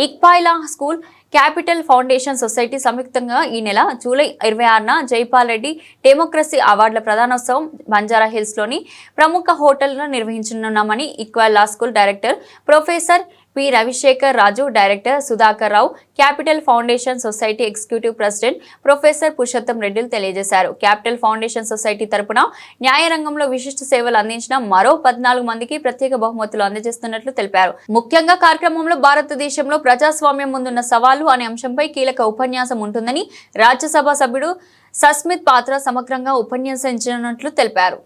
ICFAI law school capital foundation society సంయుక్తంగా ఈ నెల జూలై ఇరవై ఆరున జైపాల్ రెడ్డి డెమోక్రసీ అవార్డుల ప్రధానోత్సవం బంజారా హిల్స్లోని ప్రముఖ హోటల్లో నిర్వహించనున్నామని equal law school director professor P. Ravishekhar Raju director Sudhakar Rao capital foundation society executive president professor Purushottam రెడ్డిలు తెలియజేశారు. క్యాపిటల్ ఫౌండేషన్ సొసైటీ తరపున న్యాయరంగంలో విశిష్ట సేవలు అందించిన మరో పద్నాలుగు మందికి ప్రత్యేక బహుమతులు అందజేస్తున్నట్లు తెలిపారు. ముఖ్యంగా కార్యక్రమంలో భారతదేశంలో ప్రజాస్వామ్యం ముందున్న సవాలు అనే అంశంపై కీలక ఉపన్యాసం ఉంటుందని రాజ్యసభ సభ్యుడు సస్మిత్ పాత్ర సమగ్రంగా ఉపన్యాసించినట్లు తెలిపారు.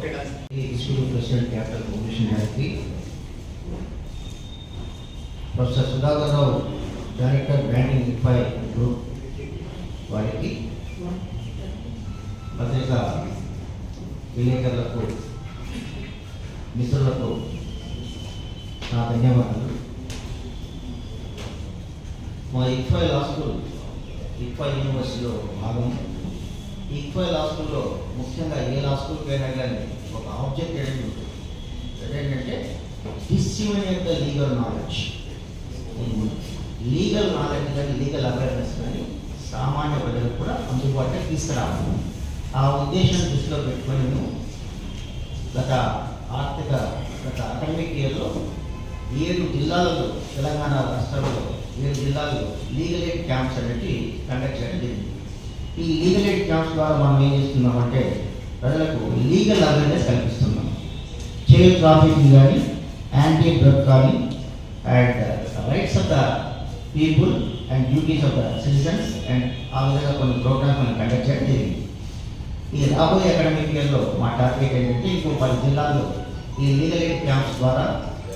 ఈ ప్రెసిడెంట్ క్యాపిటల్ ఫౌండేషన్ గారికి professor Sudhakar Rao director banking ఇన్ఫై group వారికి పత్రిక విలేకరులకు మిత్రులకు నా ధన్యవాదాలు. మా ఇక్ఫై లా స్కూల్ ఇక్ఫై యూనివర్సిటీలో భాగం ఈక్వల్ లా స్కూల్లో ముఖ్యంగా ఏ లా స్కూల్ అయినా కానీ ఒక ఆబ్జెక్ట్ అనేది ఉంటుంది. ఏంటంటే disseminate the legal knowledge legal knowledge కానీ లీగల్ అవేర్నెస్ కానీ సామాన్య ప్రజలకు కూడా అందుబాటులో తీసుకురావాలి. ఆ ఉద్దేశం దృష్టిలో పెట్టుకొని నేను గత ఆర్థిక గత అకాడమిక్ ఇయర్లో ఏడు జిల్లాలలో తెలంగాణ రాష్ట్రంలో ఏడు జిల్లాల్లో లీగల్ ఎయిడ్ క్యాంప్స్ అనేవి కండక్ట్ చేయడం జరిగింది. ఈ లీగల్ ఎయిడ్ క్యాంప్స్ ద్వారా మనం ఏం చేస్తున్నామంటే ప్రజలకు లీగల్ అవేర్నెస్ కల్పిస్తున్నాం. చైల్డ్ ట్రాఫికింగ్ కానీ యాంటీ డ్రగ్ కానీ and rights of the people and duties of the citizens and ఆ విధంగా కొన్ని ప్రోగ్రామ్స్ మనం కండక్ట్ చేయడం జరిగింది. ఈ రాబోయే అకాడమిక్ ఇయర్లో మా టార్గెట్ ఏంటంటే ఇంకో పది జిల్లాల్లో ఈ లీగల్ ఎయిడ్ క్యాంప్స్ ద్వారా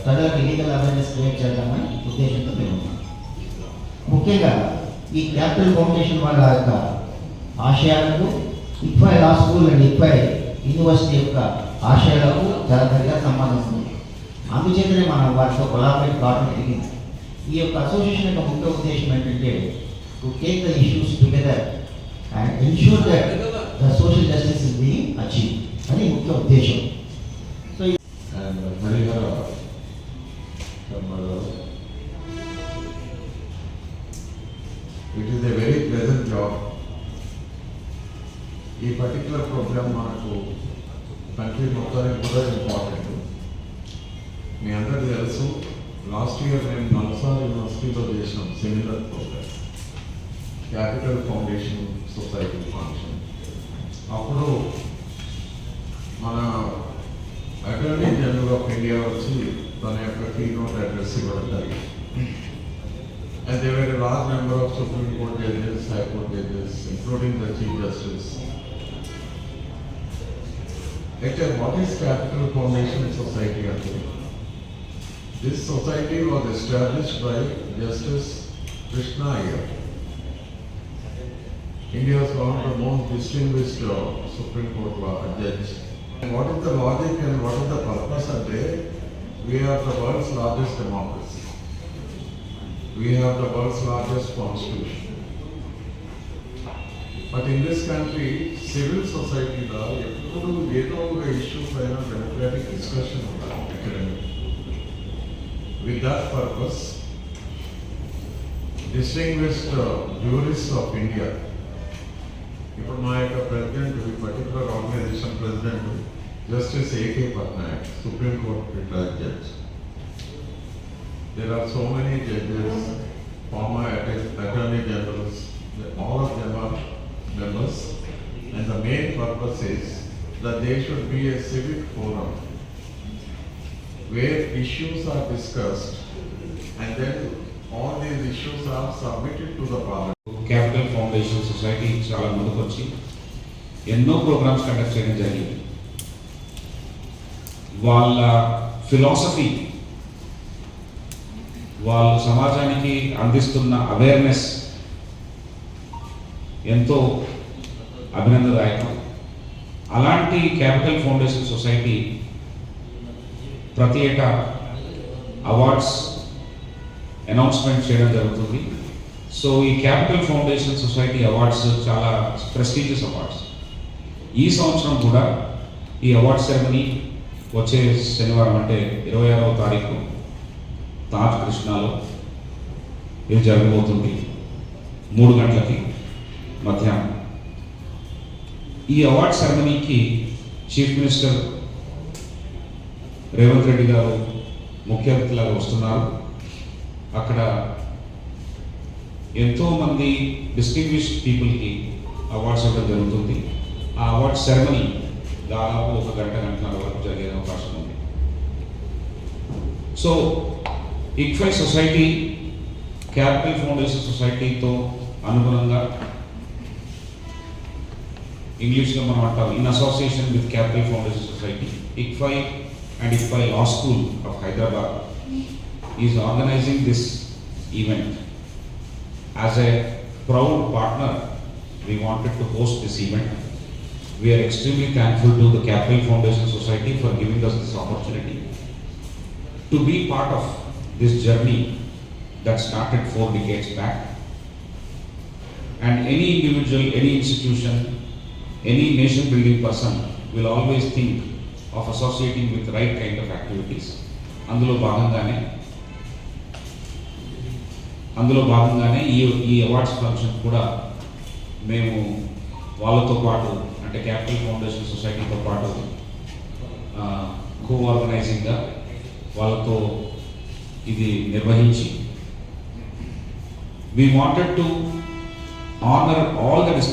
ప్రజలకు లీగల్ అవేర్నెస్ క్రియేట్ చేద్దామని ఉద్దేశంతో మేము ముఖ్యంగా ఈ క్యాపిటల్ ఫౌండేషన్ వాళ్ళ యొక్క ఆశయాలకు ICFAI law school and ICFAI university యొక్క ఆశయాలకు చాలా దగ్గర సంబంధం ఉంది. అందుచేతనే మనం వారితో కొలాబరేట్ కావడం జరిగింది. ఈ యొక్క అసోసియేషన్ యొక్క ముఖ్య ఉద్దేశం ఏంటంటే to take the issues together and ensure that the social justice is be achieve అని ముఖ్య ఉద్దేశం. So and uh, Harihara Sharma It is a very pleasant job. ఈ పర్టికులర్ ప్రోగ్రామ్ మనకు కంట్రీ మొత్తానికి కూడా ఇంపార్టెంట్ మీ అందరికీ తెలుసు లాస్ట్ ఇయర్ మేము నల్సార్ యూనివర్సిటీలో చేసినాం seminar programme capital foundation society function అప్పుడు మన అటార్నీ జనరల్ ఆఫ్ ఇండియా వచ్చి తన యొక్క కీనోట్ అడ్రస్ ఇవ్వడం జరిగింది. And there were a large number of Supreme Court judges, High Court judges, including the Chief Justice. Actually, what is Capital Foundation Society? This society was established by Justice Krishna Iyer. India's one of the most distinguished uh, Supreme Court law judge. And what is the logic and what is the purpose of there? We are the world's largest democracy. We have the world's largest constitution. But in this country, civil society లో ఎప్పుడు ఏదో ఒక issue పైన democratic discussion ఉండాలి academic. With that purpose, distinguished uh, jurists of India, ఇప్పుడు మా యొక్క president ఈ particular organisation president justice AK Patnaik supreme court retired judge There are so many judges, former main purpose is that there should be a civic forum where issues are discussed and then all these issues are submitted to the parliament. Capital foundation society చాలా ముందుకొచ్చి ఎన్నో programmes conduct చేయడం జరిగింది వాళ్ళ philosophy వాళ్ళు సమాజానికి అందిస్తున్న awareness ఎంతో అభినందదాయకం అలాంటి క్యాపిటల్ ఫౌండేషన్ సొసైటీ ప్రతి ఏటా అవార్డ్స్ అనౌన్స్మెంట్ చేయడం జరుగుతుంది. సో ఈ క్యాపిటల్ ఫౌండేషన్ సొసైటీ అవార్డ్స్ చాలా ప్రెస్టీజియస్ అవార్డ్స్. ఈ సంవత్సరం కూడా ఈ అవార్డ్ సెరమనీ వచ్చే శనివారం అంటే ఇరవై ఆరవ తారీఖు తాజ్ కృష్ణాలో ఇది జరగబోతుంది. మూడు గంటలకి మధ్యాహ్నం. ఈ అవార్డ్ సెరమనీకి చీఫ్ మినిస్టర్ రేవంత్ రెడ్డి గారు ముఖ్య అతిథిలాగా వస్తున్నారు. అక్కడ ఎంతోమంది డిస్టింగ్విష్ పీపుల్కి అవార్డ్స్ ఇవ్వడం జరుగుతుంది. ఆ అవార్డ్ సెరమనీ దాదాపు ఒక గంట గంటన్నర వరకు జరిగే అవకాశం ఉంది. So ICFAI society capital foundation సొసైటీతో అనుగుణంగా ಇಂಗ್ಲೀಷ್ ನಮ್ಮ not in association with capital foundation society and ICFI Law School of Hyderabad is organizing this event. As a proud partner, we wanted to host this event. We are extremely thankful to the Capital Foundation Society for giving us this opportunity to be part of this journey that started four decades back. And any individual, any institution any nation building person will always think of associating with right right kind of activities. అందులో భాగంగానే అందులో భాగంగానే ఈ ఈ awards function కూడా మేము వాళ్ళతో పాటు అంటే క్యాపిటల్ ఫౌండేషన్ సొసైటీతో పాటు కో ఆర్గనైజింగ్గా వాళ్ళతో ఇది నిర్వహించి we wanted to honour all the distinguished